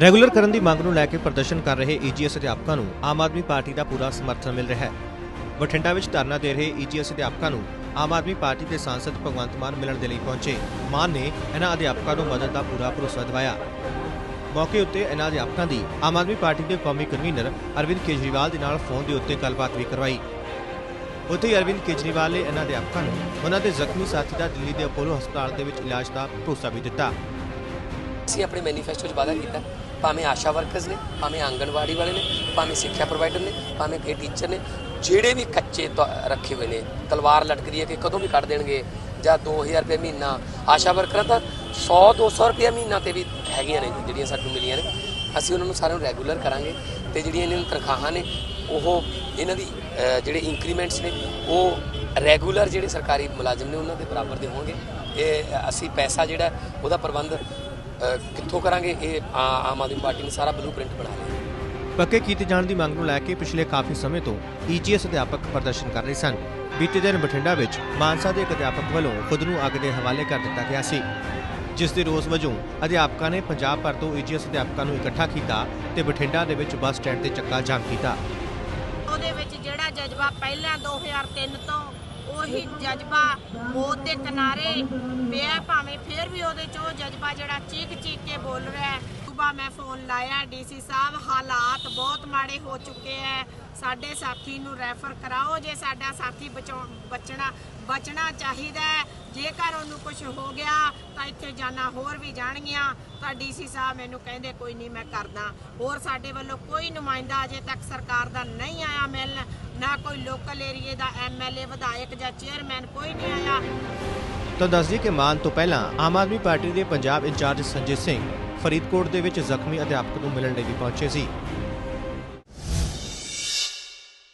Regular ਕਰਨ ਦੀ ਮੰਗ ਨੂੰ ਲੈ ਕੇ ਪ੍ਰਦਰਸ਼ਨ ਕਰ ਰਹੇ ਈਜੀਐਸ ਅਧਿਆਪਕਾਂ ਨੂੰ ਆਮ ਆਦਮੀ ਪਾਰਟੀ ਦਾ ਪੂਰਾ ਸਮਰਥਨ ਮਿਲ ਰਿਹਾ ਹੈ। ਬਠਿੰਡਾ ਵਿੱਚ ਧਰਨਾ ਦੇ ਰਹੇ ਈਜੀਐਸ ਅਧਿਆਪਕਾਂ ਨੂੰ ਆਮ ਆਦਮੀ ਪਾਰਟੀ ਦੇ ਸਾਂਸਦ ਭਗਵੰਤ ਮਾਨ ਮਿਲਣ ਦੇ ਲਈ ਪਹੁੰਚੇ। ਮਾਨ ਨੇ ਇਹਨਾਂ ਅਧਿਆਪਕਾਂ ਨੂੰ ਮਦਦ ਦਾ ਪੂਰਾ ਭਰੋਸਾ ਦਿਵਾਇਆ। ਮੌਕੇ ਉੱਤੇ ਇਹਨਾਂ ਅਧਿਆਪਕਾਂ ਦੀ ਆਮ ਆਦਮੀ ਪਾਰਟੀ ਦੇ ਕੌਮੀ ਕਨਵੀਨਰ ਅਰਵਿੰਦ ਕੇਜਰੀਵਾਲ ਦੇ ਨਾਲ ਫੋਨ ਦੇ ਉੱਤੇ ਗੱਲਬਾਤ ਵੀ ਕਰਵਾਈ। ਉੱਥੇ ਅਰਵਿੰਦ ਕੇਜਰੀਵਾਲ ਨੇ ਇਹਨਾਂ ਅਧਿਆਪਕਾਂ ਨੂੰ ਉਹਨਾਂ ਦੇ ਜ਼ਖਮੀ ਸਾਥੀ ਦਾ ਦਿੱਲੀ ਦੇ ਅਪੋਲੋ ਹਸਪਤਾਲ ਦੇ ਵਿੱਚ ਇਲਾਜ ਦਾ ਭਰੋਸਾ ਵੀ ਦਿੱਤਾ। ਅਸੀਂ ਆਪਣੇ ਮੈਨੀਫੈਸਟੋ 'ਚ ਵਾਅਦਾ ਕੀਤਾ। ਭਾਵੇਂ ਆਸ਼ਾ ਵਰਕਰਸ ਨੇ, ਭਾਵੇਂ ਆਂਗਣਵਾੜੀ ਵਾਲੇ ਨੇ, ਭਾਵੇਂ ਸਿੱਖਿਆ ਪ੍ਰੋਵਾਈਡਰ ਨੇ, ਭਾਵੇਂ ਕਈ ਟੀਚਰ ਨੇ, ਜਿਹੜੇ ਵੀ ਕੱਚੇ ਤ- ਰੱਖੇ ਹੋਏ ਨੇ, ਤਲਵਾਰ ਲਟਕਦੀ ਹੈ ਕਿ ਕਦੋਂ ਵੀ ਕੱਢ ਦੇਣਗੇ, ਜਾਂ 2000 ਰੁਪਏ ਮਹੀਨਾ, ਆਸ਼ਾ ਵਰਕਰਾਂ ਤਾਂ 100 200 ਰੁਪਏ ਮਹੀਨਾ ਤੇ ਵੀ ਹੈਗੀਆਂ ਨੇ ਜਿਹੜੀਆਂ ਸਾਨੂੰ ਮਿਲੀਆਂ ਨੇ। ਅਸੀਂ ਉਹਨਾਂ ਨੂੰ ਸਾਰਿਆਂ ਨੂੰ ਰੈਗੂਲਰ ਕਰਾਂਗੇ ਤੇ ਜਿਹੜੀਆਂ ਇਹਨਾਂ ਦੀਆਂ ਤਨਖਾਹਾਂ ਨੇ, ਉਹ ਇਹਨਾਂ ਦੀ ਜਿਹੜੇ ਇਨਕਰੀਮੈਂਟਸ ਨੇ, ਉਹ ਰੈਗੂਲਰ ਜਿਹੜੇ ਸਰਕਾਰੀ ਮੁਲਾਜ਼ਮ ਨੇ ਉਹਨਾਂ ਦੇ ਬਰਾਬਰ ਦੇ ਹੋਣਗੇ। ਇਹ, ਅਸੀਂ ਪੈਸਾ ਜਿਹੜਾ, ਉਹਦਾ ਪ੍ਰਬੰਧ ਕਿੱਥੋਂ ਕਰਾਂਗੇ? ਇਹ ਆ- ਆਮ ਆਦਮੀ ਪਾਰਟੀ ਨੇ ਸਾਰਾ ਬਲੂਪ੍ਰਿੰਟ ਬਣਾ ਲਿਆ। ਪੱਕੇ ਕੀਤੇ ਜਾਣ ਦੀ ਮੰਗ ਨੂੰ ਲੈ ਕੇ ਪਿਛਲੇ ਕਾਫੀ ਸਮੇਂ ਤੋਂ ਈਜੀਐਸ ਅਧਿਆਪਕ ਪ੍ਰਦਰਸ਼ਨ ਕਰ ਰਹੇ ਸਨ। ਬੀਤੇ ਦਿਨ ਬਠਿੰਡਾ ਵਿੱਚ ਮਾਨਸਾ ਦੇ ਇੱਕ ਅਧਿਆਪਕ ਵੱਲੋਂ ਖੁਦ ਨੂੰ ਅੱਗ ਦੇ ਹਵਾਲੇ ਕਰ ਦਿੱਤਾ ਗਿਆ ਸੀ। ਜਿਸ ਦੇ ਰੋਸ ਵਜੋਂ ਅਧਿਆਪਕਾਂ ਨੇ ਪੰਜਾਬ ਭਰ ਤੋਂ ਈਜੀਐਸ ਅਧਿਆਪਕਾਂ ਨੂੰ ਇਕੱਠਾ ਕੀਤਾ ਤੇ ਬਠਿੰਡਾ ਦੇ ਵਿੱਚ ਬੱਸ ਸਟੈਂਡ ਤੇ ਚੱਕਾ ਜਾਮ ਕੀਤਾ। ਉਹਦੇ ਵਿੱਚ ਜਿਹੜਾ ਜਜ਼ਬਾ ਪਹਿਲਾਂ 2003 ਤੋਂ ਉਹੀ ਜਜ਼ਬਾ, ਮੌਤ ਦੇ ਕਿਨਾਰੇ ਪਿਆ ਭਾਵੇਂ ਫਿਰ ਵੀ ਉਹਦੇ 'ਚੋਂ ਜਜ਼ਬਾ ਜਿਹੜਾ ਚੀਕ ਚੀਕ ਕੇ ਬੋਲ ਰਿਹਾ ਹੈ। ਸੁਬਾ ਮੈਂ ਫੋਨ ਲਾਇਆ, ਡੀਸੀ ਸਾਹਿਬ, ਹਾਲਾਤ ਬਹੁਤ ਮਾੜੇ ਹੋ ਚੁੱਕੇ ਐ ਸਾਡੇ ਸਾਥੀ ਨੂੰ ਰੈਫਰ ਕਰਾਓ, ਜੇ ਸਾਡਾ ਸਾਥੀ ਬਚਾਉਣ, ਬਚਣਾ ਬਚਣਾ ਚਾਹੀਦਾ ਜੇਕਰ ਉਹਨੂੰ ਕੁਝ ਹੋ ਗਿਆ, ਤਾਂ ਇੱਥੇ ਜਾਨਾਂ ਹੋਰ ਵੀ ਜਾਣਗੀਆਂ। ਤਾਂ ਡੀਸੀ ਸਾਹਿਬ ਮੈਨੂੰ ਕਹਿੰਦੇ, ਕੋਈ ਨਹੀਂ, ਮੈਂ ਕਰਦਾ। ਹੋਰ ਸਾਡੇ ਵੱਲੋਂ ਕੋਈ ਨੁਮਾਇੰਦਾ ਅਜੇ ਤੱਕ ਸਰਕਾਰ ਦਾ ਨਹੀਂ ਆਇਆ ਮਿਲਣ। ਨਾ ਕੋਈ ਲੋਕਲ ਏਰੀਏ ਦਾ ਐਮਐਲਏ ਵਿਧਾਇਕ ਜਾਂ ਚੇਅਰਮੈਨ ਕੋਈ ਨਹੀਂ ਆਇਆ। ਤਾਂ ਦੱਸ ਦਈਏ ਕਿ ਮਾਨ ਤੋਂ ਪਹਿਲਾਂ ਆਮ ਆਦਮੀ ਪਾਰਟੀ ਦੇ ਪੰਜਾਬ ਇੰਚਾਰਜ ਸੰਜੇ ਸਿੰਘ ਫਰੀਦਕੋਟ ਦੇ ਵਿੱਚ ਜ਼ਖਮੀ ਅਧਿਆਪਕ ਨੂੰ ਮਿਲਣ ਲਈ ਵੀ ਪਹੁੰਚੇ ਸੀ।